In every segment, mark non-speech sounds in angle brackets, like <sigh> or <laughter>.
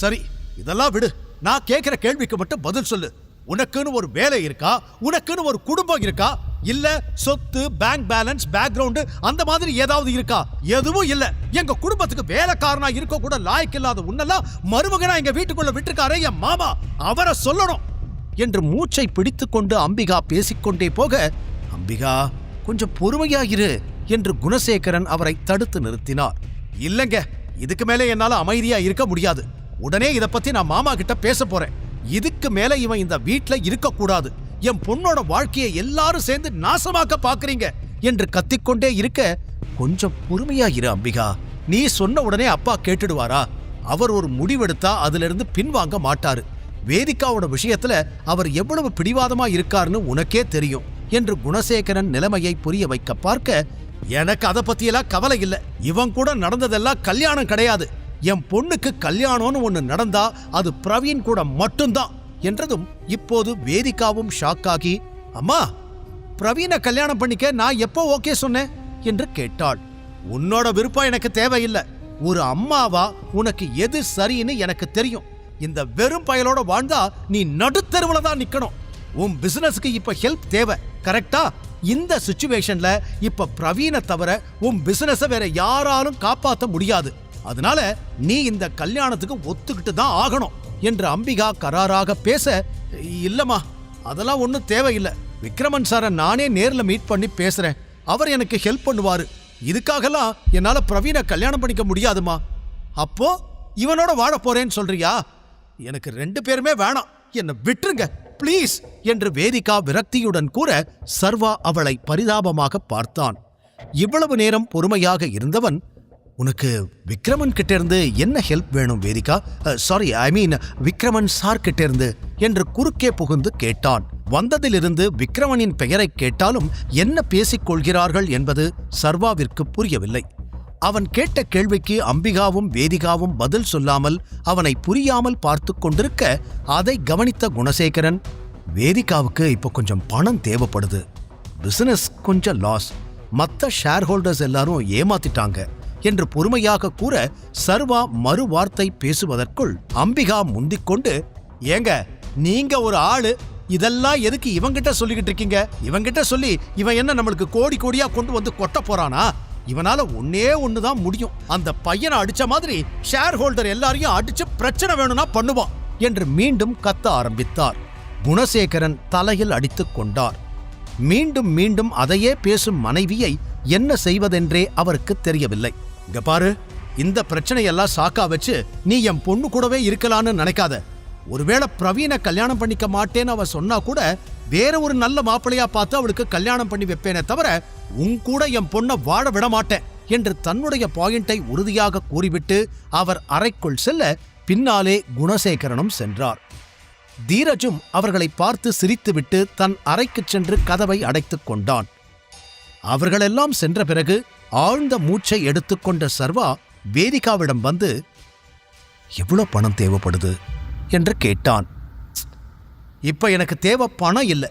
சரி இதெல்லாம் விடு. நான் கேட்கிற கேள்விக்கு மட்டும் பதில் சொல்லு. உனக்குன்னு ஒரு வேலை இருக்கா? உனக்குன்னு ஒரு குடும்பம் இருக்கா? இல்ல சொத்து பேங்க் பேலன்ஸ் பேக்ரவுண்டு அந்த மாதிரி ஏதாவது இருக்கா? எதுவும் இல்ல. எங்க குடும்பத்துக்கு வேலைக்காரனா இருக்க கூட லாய்க்கு இல்லாத உன்னெல்லாம் மருமகனா எங்க வீட்டுக்குள்ள விட்டுருக்காரே என் மாமா. அவரை சொல்லணும். என்று மூச்சை பிடித்துக்கொண்டு அம்பிகா பேசிக்கொண்டே போக அம்பிகா கொஞ்சம் பொறுமையாயிரு என்று குணசேகரன் அவரை தடுத்து நிறுத்தினார். இல்லைங்க இதுக்கு மேலே என்னால் அமைதியா இருக்க முடியாது. உடனே இதை பத்தி நான் மாமா கிட்ட பேச போறேன். இதுக்கு மேல இவன் இந்த வீட்ல இருக்கக்கூடாது. என் பொண்ணோட வாழ்க்கையை எல்லாரும் சேர்ந்து நாசமாக்க பாக்குறீங்க என்று கத்திக்கொண்டே இருக்க கொஞ்சம் பொறுமையா இரு அம்பிகா. நீ சொன்ன உடனே அப்பா கேட்டுடுவாரா? அவர் ஒரு முடிவெடுத்தா அதுல இருந்து பின்வாங்க மாட்டாரு. வேதிகாவோட விஷயத்துல அவர் எவ்வளவு பிடிவாதமா இருக்காருன்னு உனக்கே தெரியும் என்று குணசேகரன் நிலைமையை புரிய வைக்க பார்க்க எனக்கு அதை பத்தியெல்லாம் கவலை இல்லை. இவன் கூட நடந்ததெல்லாம் கல்யாணம் கிடையாது. என் பொண்ணுக்கு கல்யாணம்னு ஒன்று நடந்தா அது பிரவீன் கூட மட்டும்தான் என்றதும் இப்போது வேதிகாவும் ஷாக்காகி அம்மா பிரவீனை கல்யாணம் பண்ணிக்க நான் எப்போ ஓகே சொன்னேன்? என்று கேட்டாள். உன்னோட விருப்பம் எனக்கு தேவையில்லை. ஒரு அம்மாவா உனக்கு எது சரின்னு எனக்கு தெரியும். இந்த வெறும் பயலோட வாழ்ந்தா நீ நடுத்தெருவுல தான் நிக்கணும். உன் பிசினஸ்க்கு இப்ப ஹெல்ப் தேவை. கரெக்டா இந்த சுச்சுவேஷன்ல இப்ப பிரவீனை தவிர உன் பிசினஸ வேற யாராலும் காப்பாற்ற முடியாது. அதனால நீ இந்த கல்யாணத்துக்கு ஒத்துக்கிட்டு தான் ஆகணும் என்று அம்பிகா கராராக பேச இல்லம்மா அதெல்லாம் ஒன்றும் தேவையில்லை. விக்ரமன் சாரை நானே நேரில் மீட் பண்ணி பேசுறேன். அவர் எனக்கு ஹெல்ப் பண்ணுவார். இதுக்காகலாம் என்னால் பிரவீனை கல்யாணம் பண்ணிக்க முடியாதுமா. அப்போ இவனோட வாழ போறேன்னு சொல்றியா? எனக்கு ரெண்டு பேருமே வேணாம். என்னை விட்டுருங்க ப்ளீஸ் என்று வேதிகா விரக்தியுடன் கூற சர்வா அவளை பரிதாபமாக பார்த்தான். இவ்வளவு நேரம் பொறுமையாக இருந்தவன் உனக்கு விக்ரமன் கிட்ட இருந்து என்ன ஹெல்ப் வேணும் Vedika? Sorry I mean Vikraman sir கிட்ட இருந்து என்று குறுக்கே புகுந்து கேட்டான். வந்ததிலிருந்து விக்ரமனின் பெயரை கேட்டாலும் என்ன பேசிக் கொள்கிறார்கள் என்பது சர்வாவிற்கு புரியவில்லை. அவன் கேட்ட கேள்விக்கு அம்பிகாவும் வேதிகாவும் பதில் சொல்லாமல் அவனை புரியாமல் பார்த்து கொண்டிருக்க அதை கவனித்த குணசேகரன் வேதிகாவுக்கு இப்போ கொஞ்சம் பணம் தேவைப்படுது. பிசினஸ் கொஞ்சம் லாஸ் மற்ற ஷேர் ஹோல்டர்ஸ் எல்லாரும் ஏமாத்திட்டாங்க. என்று பொறுமையாக கூற சர்வா மறுவார்த்தை பேசுவதற்குள் அம்பிகா முந்திக்கொண்டு ஏங்க நீங்க ஒரு ஆளு. இதெல்லாம் எதுக்கு இவங்கிட்ட சொல்லிக்கிட்டு இருக்கீங்க? இவங்கிட்ட சொல்லி இவன் என்ன நம்மளுக்கு கோடி கோடியா கொண்டு வந்து கொட்ட போறானா? இவனால ஒன்னே ஒண்ணுதான் முடியும். அந்த பையனை அடிச்ச மாதிரி ஷேர் ஹோல்டர் எல்லாரையும் அடிச்சு பிரச்சனை வேணும்னா பண்ணுவான் என்று மீண்டும் கத்த ஆரம்பித்தார். குணசேகரன் தலையில் அடித்துக் கொண்டார். மீண்டும் மீண்டும் அதையே பேசும் மனைவியை என்ன செய்வதென்றே அவருக்கு தெரியவில்லை. இங்க பாரு இந்த பிரச்சனையெல்லாம் சாக்கா வச்சு நீ என் பொண்ணு கூடவே இருக்கலான்னு நினைக்காத. ஒருவேளை பிரவீனை கல்யாணம் பண்ணிக்க மாட்டேன்னு அவ சொன்னா கூட வேற ஒரு நல்ல மாப்பிள்ளையா பார்த்து அவளுக்கு கல்யாணம் பண்ணி வைப்பேனே தவிர உன் கூட என் பொண்ணை வாழ விட மாட்டேன் என்று தன்னுடைய பாயிண்டை உறுதியாக கூறிவிட்டு அவர் அறைக்குள் செல்ல பின்னாலே குணசேகரனும் சென்றார். தீரஜும் அவர்களை பார்த்து சிரித்துவிட்டு தன் அறைக்குச் சென்று கதவை அடைத்துக் கொண்டான். அவர்களெல்லாம் சென்ற பிறகு ஆழ்ந்த மூச்சை எடுத்துக்கொண்ட சர்வா வேதிகாவிடம் வந்து எவ்வளோ பணம் தேவைப்படுது? என்று கேட்டான். இப்போ எனக்கு தேவை பணம் இல்லை.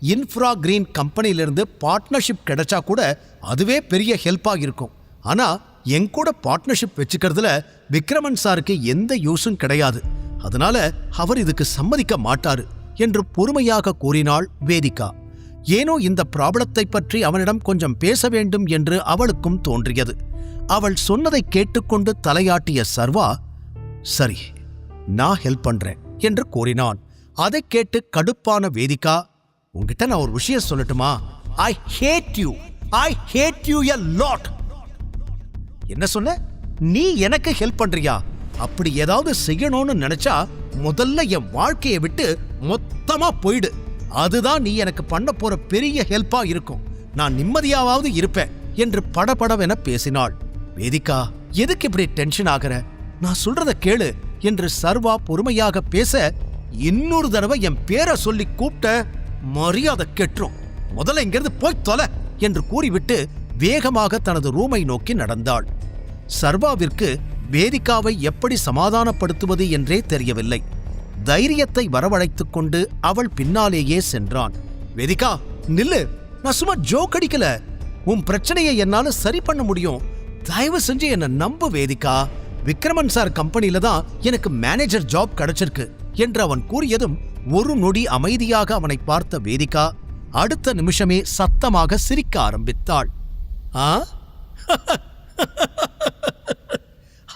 இன்ஃப்ரா கிரீன் கம்பெனியிலிருந்து பார்ட்னர்ஷிப் கிடைச்சா கூட அதுவே பெரிய ஹெல்ப்பாக இருக்கும். ஆனால் என் கூட பார்ட்னர்ஷிப் வச்சுக்கிறதுல விக்ரமன் சாருக்கு எந்த யூஸும் கிடையாது. அதனால அவர் இதுக்கு சம்மதிக்க மாட்டாரு என்று பொறுமையாக கூறினாள் வேதிகா. ஏனோ இந்த ப்ராப்ளத்தை பற்றி அவனிடம் கொஞ்சம் பேச வேண்டும் என்று அவளுக்கும் தோன்றியது. அவள் சொன்னதை கேட்டுக்கொண்டு தலையாட்டிய சர்வா சரி நான் ஹெல்ப் பண்றேன் என்று கூறினான். அதைக் கேட்டு கடுப்பான வேதிகா உங்ககிட்ட நான் ஒரு விஷயம் சொல்லட்டுமா? I hate you I hate you a lot என்ன சொன்ன? நீ எனக்கு ஹெல்ப் பண்றியா? அப்படி ஏதாவது செய்யணும்னு நினைச்சா முதல்ல என் வாழ்க்கையை விட்டு மொத்தமா போயிடு. அதுதான் நீ எனக்கு பண்ண போற பெரிய ஹெல்ப்பா இருக்கும். நான் நிம்மதியாவது இருப்பேன் என்று படபடவென பேசினாள். வேதிகா எதுக்கு இப்படி டென்ஷன் ஆகிற? நான் சொல்றத கேளு என்று சர்வா பொறுமையாக பேச இன்னொரு தடவை என் பேரை சொல்லி கூப்பிட்ட மரியாதை கெட்டுரும். முதல்ல இங்கிருந்து போய் தொலை என்று கூறிவிட்டு வேகமாக தனது ரூமை நோக்கி நடந்தாள். சர்வாவிற்கு வேதிகாவை எப்படி சமாதானப்படுத்துவது என்றே தெரியவில்லை. தைரியத்தை வரவழைத்துக் கொண்டு அவள் பின்னாலேயே சென்றான். வேதிகா நில்லு. நான் சும்மா ஜோக் அடிக்கல. உன் பிரச்சனையை என்னால சரி பண்ண முடியும். தயவு செஞ்சு என்ன நம்பு வேதிகா. விக்ரமன் சார் கம்பெனில தான் எனக்கு மேனேஜர் ஜாப் கிடைச்சிருக்கு என்று அவன் கூறியதும் ஒரு நொடி அமைதியாக அவனை பார்த்த வேதிகா அடுத்த நிமிஷமே சத்தமாக சிரிக்க ஆரம்பித்தாள். ஆ? <laughs>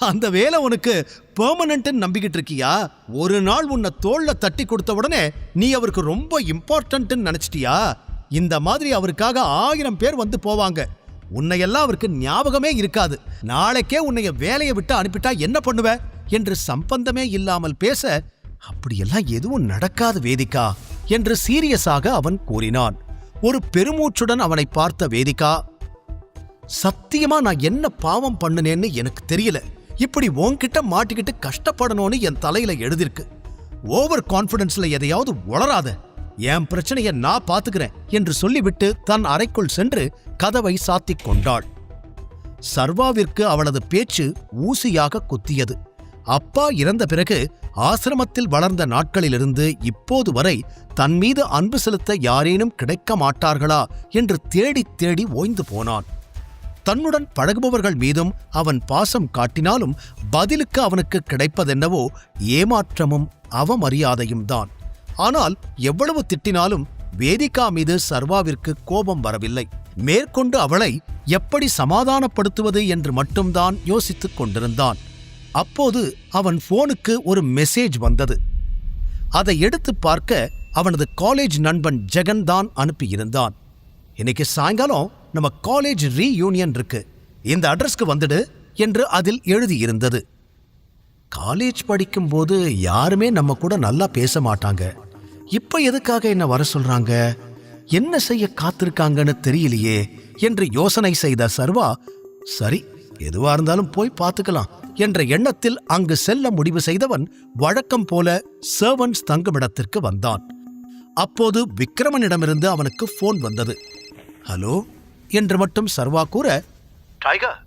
அந்த வேலை உனக்கு பெர்மனன்ட் நம்பிக்கிட்டு இருக்கியா? ஒரு நாள் உன்னை தோல்ல தட்டி கொடுத்த உடனே நீ அவருக்கு ரொம்ப இம்பார்ட்டன்ட் நினச்சிட்டியா? இந்த மாதிரி அவருக்காக ஆயிரம் பேர் வந்து போவாங்க. உன்னையெல்லாம் அவருக்கு ஞாபகமே இருக்காது. நாளைக்கே உன்னைய வேலையை விட்டு அனுப்பிட்டா என்ன பண்ணுவ? என்று சம்பந்தமே இல்லாமல் பேச அப்படியெல்லாம் எதுவும் நடக்காது வேதிகா என்று சீரியஸாக அவன் கூறினான். ஒரு பெருமூச்சுடன் அவனை பார்த்த வேதிகா சத்தியமா நான் என்ன பாவம் பண்ணுனேன்னு எனக்கு தெரியல. இப்படி உன்கிட்ட மாட்டிக்கிட்டு கஷ்டப்படணும்னு என் தலையில எழுதிருக்கு. ஓவர் கான்ஃபிடன்ஸ்ல எதையாவது உளராத என் பிரச்சனையை நான் பாத்துக்கிறேன் என்று சொல்லிவிட்டு தன் அறைக்குள் சென்று கதவை சாத்திக் கொண்டாள். சர்வாவிற்கு அவளது பேச்சு ஊசியாக குத்தியது. அப்பா இறந்த பிறகு ஆசிரமத்தில் வளர்ந்த நாட்களிலிருந்து இப்போது வரை தன் மீது அன்பு செலுத்த யாரேனும் கிடைக்க மாட்டார்களா என்று தேடித் தேடி ஓய்ந்து போனான். தன்னுடன் பழகுபவர்கள் மீதும் அவன் பாசம் காட்டினாலும் பதிலுக்கு அவனுக்கு கிடைப்பதென்னவோ ஏமாற்றமும் அவமரியாதையும் தான். ஆனால் எவ்வளவு திட்டினாலும் வேதிகா மீது சர்வாவிற்கு கோபம் வரவில்லை. மேற்கொண்டு அவளை எப்படி சமாதானப்படுத்துவது என்று மட்டும்தான் யோசித்துக் கொண்டிருந்தான். அப்போது அவன் போனுக்கு ஒரு மெசேஜ் வந்தது. அதை எடுத்து பார்க்க அவனது காலேஜ் நண்பன் ஜெகன் தான் அனுப்பியிருந்தான். இன்னைக்கு சாயங்காலம் நம்ம காலேஜ் ரீயூனியன் இருக்கு. இந்த அட்ரஸ்க்கு வந்துடு என்று அதில் எழுதியிருந்தது. காலேஜ் படிக்கும்போது யாருமே நம்ம கூட நல்லா பேச மாட்டாங்க. இப்ப எதுக்காக என்ன வர சொல்றாங்க? என்ன செய்ய காத்திருக்காங்கன்னு தெரியலையே என்று யோசனை செய்த சர்வா சரி எதுவா இருந்தாலும் போய் பார்த்துக்கலாம் என்ற எண்ணத்தில் அங்கு செல்ல முடிவு செய்தவன் வழக்கம் போல சர்வன்ஸ் தங்குமிடத்திற்கு வந்தான். அப்போது விக்ரமனிடமிருந்து அவனுக்கு ஃபோன் வந்தது. ஹலோ என்று மட்டும் சர்வா கூற டைகர்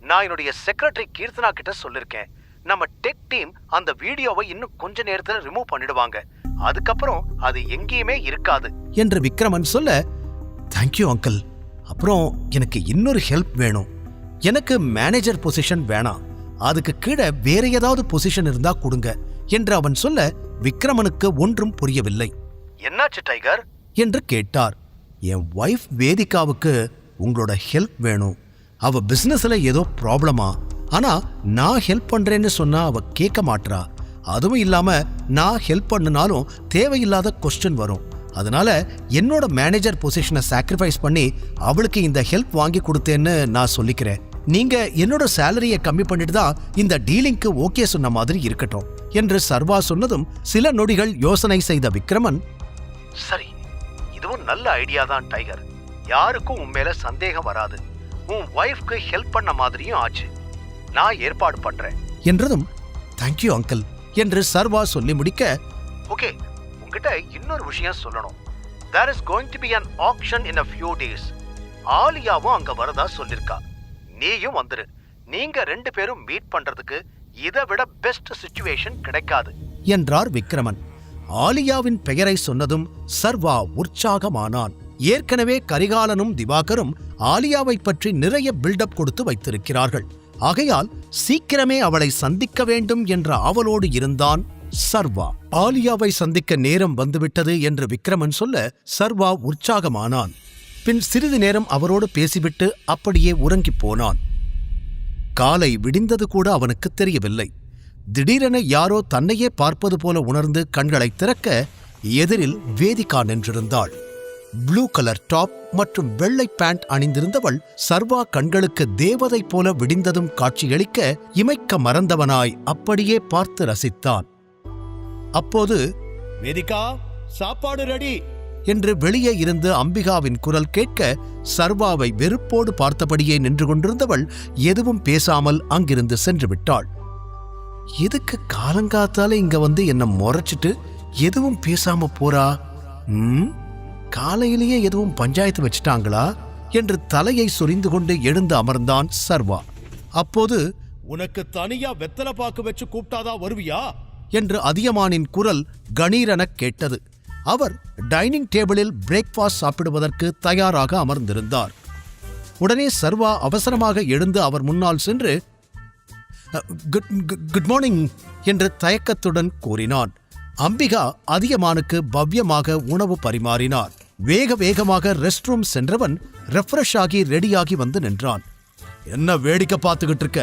நான் என்னுடைய செக்ரட்டரி கீர்த்தனா கிட்ட சொல்லிருக்கேன். நம்ம டெக் டீம் அந்த வீடியோவை இன்னும் கொஞ்ச நேரத்துல ரிமூவ் பண்ணிடுவாங்க. அதுக்கப்புறம் அது எங்கேயுமே இருக்காது. என்று விக்ரமன் சொல்ல தேங்க்யூ அங்கிள் அப்புறம் எனக்கு இன்னொரு ஹெல்ப் வேணும். எனக்கு மேனேஜர் பொசிஷன் வேணாம். அதுக்கு கீழே வேற ஏதாவது பொசிஷன் இருந்தா கொடுங்க. என்று அவன் சொல்ல விக்ரமனுக்கு ஒன்றும் புரியவில்லை. என்னாச்சு டைகர்? என்று கேட்டார். என் ஒய்ஃப் வேதிகாவுக்கு உங்களோட ஹெல்ப் வேணும். அவ பிசினஸ்ல ஏதோ ப்ராப்ளமா ஆனா நான் ஹெல்ப் பண்றேன்னு சொன்னா அவ கேட்க மாட்றா. அதுவும் இல்லாம நான் ஹெல்ப் பண்ணினாலும் தேவையில்லாத கொஸ்டின் வரும். அதனால என்னோட மேனேஜர் பொசிஷனை சாக்ரிஃபைஸ் பண்ணி அவளுக்கு இந்த ஹெல்ப் வாங்கி கொடுத்தேன்னு நான் சொல்லிக்கிறேன். நீங்க என்னோட சேலரியை கம்மி பண்ணிட்டு தான் இந்த டீலிங்க்கு ஓகே சொன்ன மாதிரி இருக்கட்டும் என்று சர்வா சொன்னதும் சில நொடிகள் யோசனை செய்த விக்ரமன் சரி இதுவும் நல்ல ஐடியா தான் டைகர். யாருக்கும் உன் மேல சந்தேகம் வராது. உன் ஒய்ஃப்க்கு ஹெல்ப் பண்ண மாதிரியும் ஆச்சு. நான் ஏற்பாடு பண்றேன். என்றதும் தேங்க்யூ அங்கிள் என்று சர்வா சொல்லி முடிக்க ஓகே உங்ககிட்ட இன்னொரு விஷயம் சொல்லணும். There is going to be an action in a few days ஆலியாவும் அங்க வரதா சொல்லிருக்கா. நீயும் வந்துரு. நீங்க ரெண்டு பேரும் மீட் பண்றதுக்கு இதை விட பெஸ்ட் சுச்சுவேஷன் கிடைக்காது. என்றார் விக்ரமன். ஆலியாவின் பெயரை சொன்னதும் சர்வா உற்சாகமானான். ஏற்கனவே கரிகாலனும் திவாகரும் ஆலியாவை பற்றி நிறைய பில்டப் கொடுத்து வைத்திருக்கிறார்கள். ஆகையால் சீக்கிரமே அவளை சந்திக்க வேண்டும் என்ற ஆவலோடு இருந்தான் சர்வா. ஆலியாவை சந்திக்க நேரம் வந்துவிட்டது என்று விக்ரமன் சொல்ல சர்வா உற்சாகமானான். பின் சிறிது நேரம் அவரோடு பேசிவிட்டு அப்படியே உறங்கிப் போனான். காலை விடிந்தது கூட அவனுக்கு தெரியவில்லை. திடீரென யாரோ தன்னையே பார்ப்பது போல உணர்ந்து கண்களை திறக்க எதிரில் வேதிகா நின்றிருந்தாள். ப்ளூ கலர் டாப் மற்றும் வெள்ளை பேண்ட் அணிந்திருந்தவள் சர்வா கண்களுக்கு தேவதை போல விடிந்ததும் காட்சியளிக்க இமைக்க மறந்தவனாய் அப்படியே பார்த்து ரசித்தான். அப்போது வேதிகா சாப்பாடு ரெடி! என்று வெளியே இருந்து அம்பிகாவின் குரல் கேட்க சர்வாவை வெறுப்போடு பார்த்தபடியே நின்று கொண்டிருந்தவள் எதுவும் பேசாமல் அங்கிருந்து சென்று விட்டாள். எதுக்கு காலங்காத்தால இங்க வந்து என்ன முறைச்சிட்டு எதுவும் பேசாம போறா? ம்? காலையிலேயே எதுவும் பஞ்சாயத்து வச்சிட்டாங்களா? என்று தலையை சொரிந்து கொண்டு எழுந்து அமர்ந்தான் சர்வா. அப்போது உனக்கு தனியா வெத்தலை பாக்கு வச்சு கூப்பிட்டாதான் வருவியா? என்று அதியமானின் குரல் கணீரெனக் கேட்டது. அவர் டைனிங் டேபிளில் பிரேக்ஃபாஸ்ட் சாப்பிடுவதற்கு தயாராக அமர்ந்திருந்தார். உடனே சர்வா அவசரமாக எழுந்து அவர் முன்னால் சென்று குட் குட்- குட் மார்னிங் என்று தயக்கத்துடன் கூறினான். அம்பிகா அதியமானுக்கு பவ்யமாக உணவு பரிமாறினார். வேக வேகமாக ரெஸ்ட் ரூம் சென்றவன் ரெஃப்ரெஷ் ஆகி ரெடியாகி வந்து நின்றான். என்ன வேடிக்கை பார்த்துக்கிட்டு இருக்க?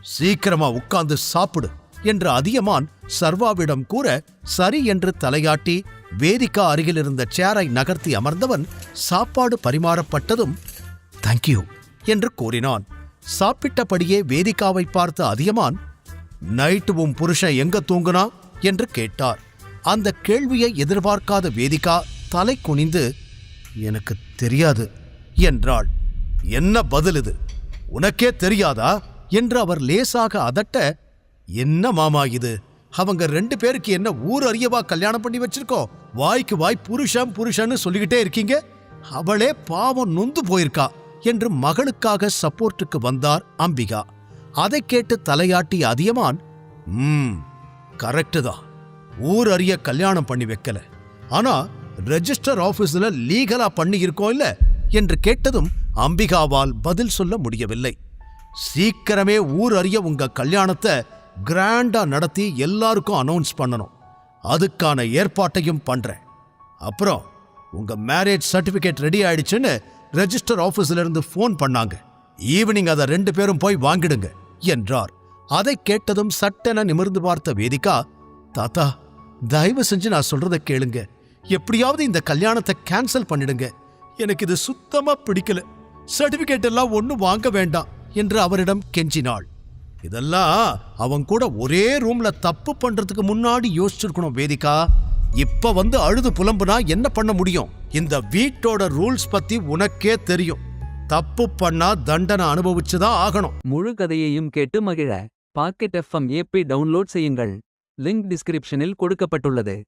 சீக்கிரமா உட்கார்ந்து சாப்பிடு என்று அதியமான் சர்வாவிடம் கூற சரி என்று தலையாட்டி வேதிக்கா அருகில் இருந்த சேரை நகர்த்தி அமர்ந்தவன் சாப்பாடு பரிமாறப்பட்டதும் தேங்க்யூ என்று கூறினான். சாப்பிட்டபடியே வேதிகாவை பார்த்த அதியமான் நைட்டு உன் புருஷன் எங்க தூங்குனா? என்று கேட்டார். அந்த கேள்வியை எதிர்பார்க்காத வேதிகா தலை குனிந்து எனக்கு தெரியாது என்றாள். என்ன பதில் இது? உனக்கே தெரியாதா? என்று அவர் லேசாக அதட்ட என்ன மாமா இது? அவங்க ரெண்டு பேருக்கு என்ன ஊர் அறியவா கல்யாணம் பண்ணி வச்சிருக்கோம்? வாய்க்கு வாய் புருஷன் புருஷன்னு சொல்லிக்கிட்டே இருக்கீங்க? அவளே பாவம் நொந்து போயிருக்கா என்று மகளுக்காக சப்போர்ட்டுக்கு வந்தார் அம்பிகா. அதை கேட்டு தலையாட்டி அதியமான் ம் கரெக்டு தான். ஊர் அறிய கல்யாணம் பண்ணி வைக்கல. ஆனா ரெஜிஸ்டர் ஆஃபீஸில் லீகலா பண்ணியிருக்கோம் இல்லை என்று கேட்டதும் அம்பிகாவால் பதில் சொல்ல முடியவில்லை. சீக்கிரமே ஊர் அறிய உங்க கல்யாணத்தை கிராண்டா நடத்தி எல்லாருக்கும் அனௌன்ஸ் பண்ணணும். அதுக்கான ஏற்பாட்டையும் பண்றேன். அப்புறம் உங்க மேரேஜ் சர்டிபிகேட் ரெடி ஆயிடுச்சுன்னு ரெஜிஸ்டர் ஆஃபீஸ்ல இருந்து ஃபோன் பண்ணாங்க. ஈவினிங் அதை ரெண்டு பேரும் போய் வாங்கிடுங்க என்றார். அதை கேட்டதும் சட்டென நிமிர்ந்து பார்த்த வேதிகா தாத்தா தயவு செஞ்சு நான் சொல்றதை கேளுங்க. எப்படியாவது இந்த கல்யாணத்தை கேன்சல் பண்ணிடுங்க. எனக்கு இது சுத்தமா பிடிக்கல. சர்டிபிகேட் எல்லாம் ஒன்றும் வாங்க வேண்டாம் என்று அவரிடம் கெஞ்சினாள். இதெல்லாம் அவன் கூட ஒரே ரூம்ல தப்பு பண்றதுக்கு முன்னாடி யோசிச்சிருக்கணும் வேதிகா. இப்ப வந்து அழுது புலம்புனா என்ன பண்ண முடியும்? இந்த வீட்டோட ரூல்ஸ் பத்தி உனக்கே தெரியும். தப்பு பண்ணா தண்டனை அனுபவிச்சுதான் ஆகணும். முழு கதையையும் கேட்டு மகிழ. பாக்கெட் எஃப்எம் ஏபி டவுன்லோட் செய்யுங்கள். லிங்க் டிஸ்கிரிப்ஷனில் கொடுக்கப்பட்டுள்ளது.